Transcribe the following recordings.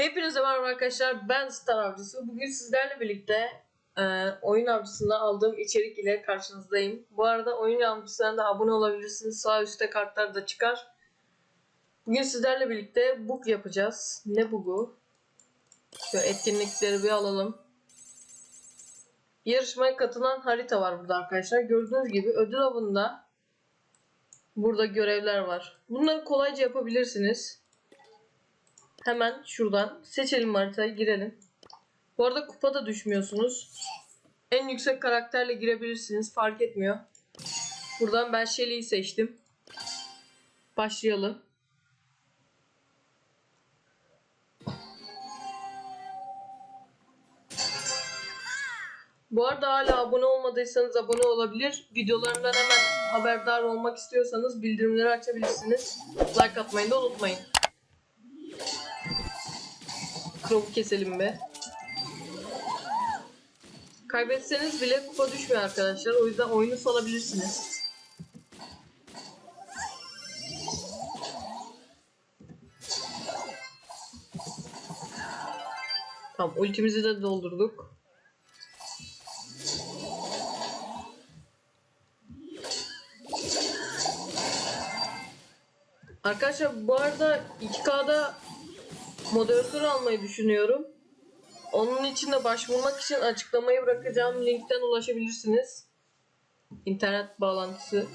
Hepinize merhaba arkadaşlar. Ben Star Avcısı. Bugün sizlerle birlikte e, oyun avcısında aldığım içerik ile karşınızdayım. Bu arada oyun avcısına da abone olabilirsiniz. Sağ üstte kartlar da çıkar. Bugün sizlerle birlikte bug yapacağız. Ne bugu? Şöyle etkinlikleri bir alalım. Yarışmaya katılan harita var burada arkadaşlar. Gördüğünüz gibi ödül avında burada görevler var. Bunları kolayca yapabilirsiniz. Hemen şuradan seçelim haritayı girelim. Bu arada kupa da düşmüyorsunuz. En yüksek karakterle girebilirsiniz fark etmiyor. Buradan ben Shelly'yi seçtim. Başlayalım. Bu arada hala abone olmadıysanız abone olabilir. Videolarımdan hemen haberdar olmak istiyorsanız bildirimleri açabilirsiniz. Like atmayı da unutmayın. Crow'u keselim be. Kaybetseniz bile kupa düşmüyor arkadaşlar. O yüzden oyunu salabilirsiniz. Tamam ultimizi de doldurduk. Arkadaşlar bu arada 2K'da moderatör almayı düşünüyorum. Onun için de başvurmak için açıklamayı bırakacağım linkten ulaşabilirsiniz. İnternet bağlantısı.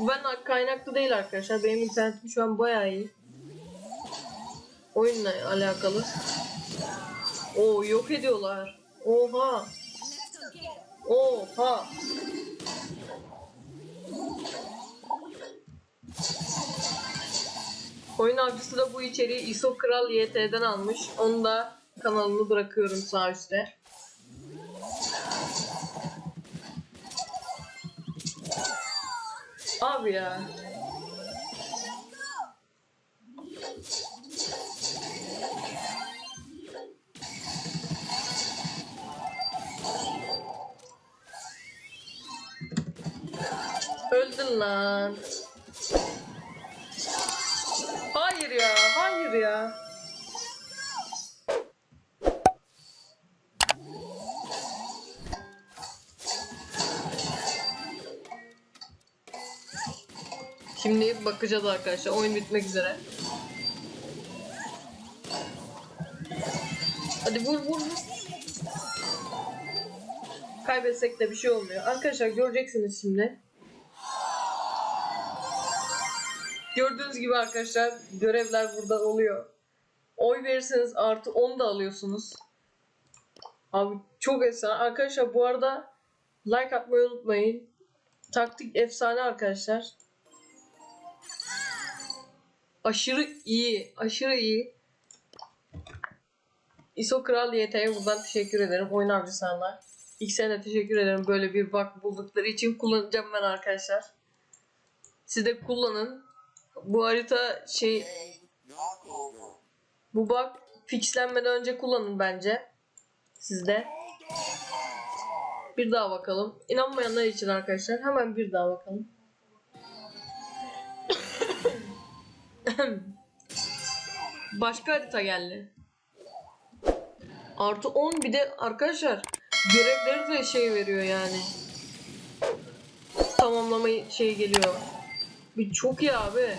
Ben kaynaklı değil arkadaşlar. Benim internetim şu an bayağı iyi. Oyunla alakalı. Oo yok ediyorlar. Oha. Oha. Oyun avcısı da bu içeriği ISO Kral YT'den almış. Onu da kanalını bırakıyorum sağ üstte. Abi ya. Öldün lan. Ya. Şimdi bakacağız arkadaşlar. Oyun bitmek üzere. Hadi vur vur vur. Kaybetsek de bir şey olmuyor. Arkadaşlar göreceksiniz şimdi. Gördüğünüz gibi arkadaşlar görevler burada oluyor. Oy verirseniz artı 10 da alıyorsunuz. Abi çok efsane. Arkadaşlar bu arada like atmayı unutmayın. Taktik efsane arkadaşlar. Aşırı iyi. Aşırı iyi. ISO Kral YT'ye buradan teşekkür ederim. Oyun avcısına. İlk sene teşekkür ederim. Böyle bir bak buldukları için kullanacağım ben arkadaşlar. Siz de kullanın. Bu harita şey bu bug fixlenmeden önce kullanın bence. Sizde. Bir daha bakalım. İnanmayanlar için arkadaşlar hemen bir daha bakalım. Başka harita geldi. Artı 10 bir de arkadaşlar görevleri de şey veriyor yani. Tamamlama şey geliyor. Bir çok iyi abi.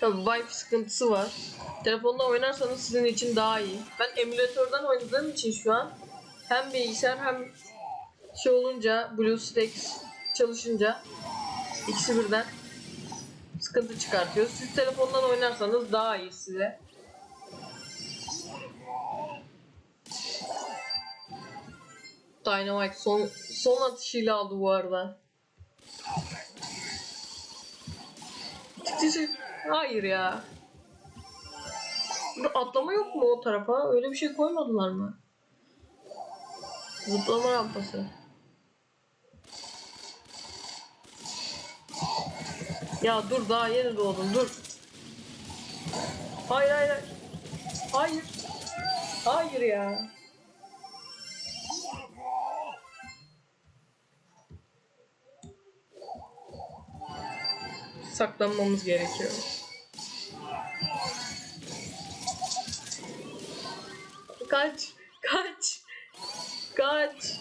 Tabi Wi-Fi sıkıntısı var. Telefonda oynarsanız sizin için daha iyi. Ben emülatörden oynadığım için şu an hem bilgisayar hem şey olunca BlueStacks çalışınca ikisi birden sıkıntı çıkartıyor. Siz telefondan oynarsanız daha iyi size. Dynamite son son atışıyla aldı bu arada. Çık Hayır ya. Atlama yok mu o tarafa? Öyle bir şey koymadılar mı? Zıplama rampası. Ya dur daha yeni doğdum dur. Hayır hayır hayır. Hayır. Hayır ya. saklanmamız gerekiyor. Kaç, kaç, kaç.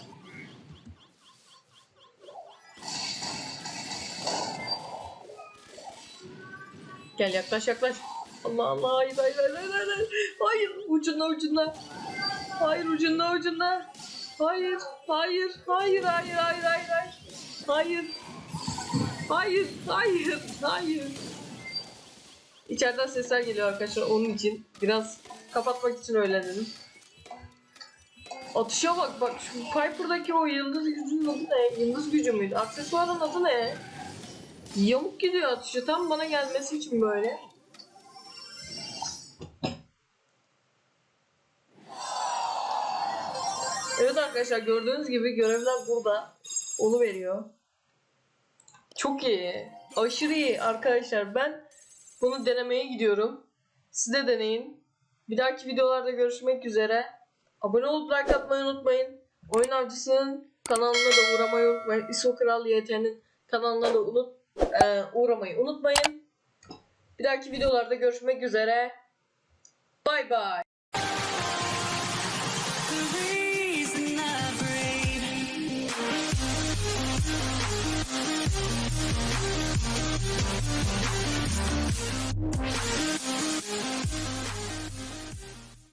Gel yaklaş yaklaş. Allah Allah hayır hayır hayır hayır hayır. Hayır ucunda ucunda. Hayır ucunda ucunda. Hayır hayır hayır hayır hayır hayır hayır. Hayır Hayır hayır hayır. İçeriden sesler geliyor arkadaşlar onun için. Biraz kapatmak için öyle dedim. Atışa bak bak şu Piper'daki o yıldız gücünün adı ne? Yıldız gücü müydü? Aksesuarın adı ne? Yamuk gidiyor atışı tam bana gelmesi için böyle. Evet arkadaşlar gördüğünüz gibi görevler burada. Onu veriyor. Çok iyi. Aşırı iyi arkadaşlar. Ben bunu denemeye gidiyorum. Siz de deneyin. Bir dahaki videolarda görüşmek üzere. Abone olup like atmayı unutmayın. Oyun Avcısı'nın kanalına da uğramayı unutmayın. ISO Kral YT'nin kanalına da unut, e, uğramayı unutmayın. Bir dahaki videolarda görüşmek üzere. Bay bay.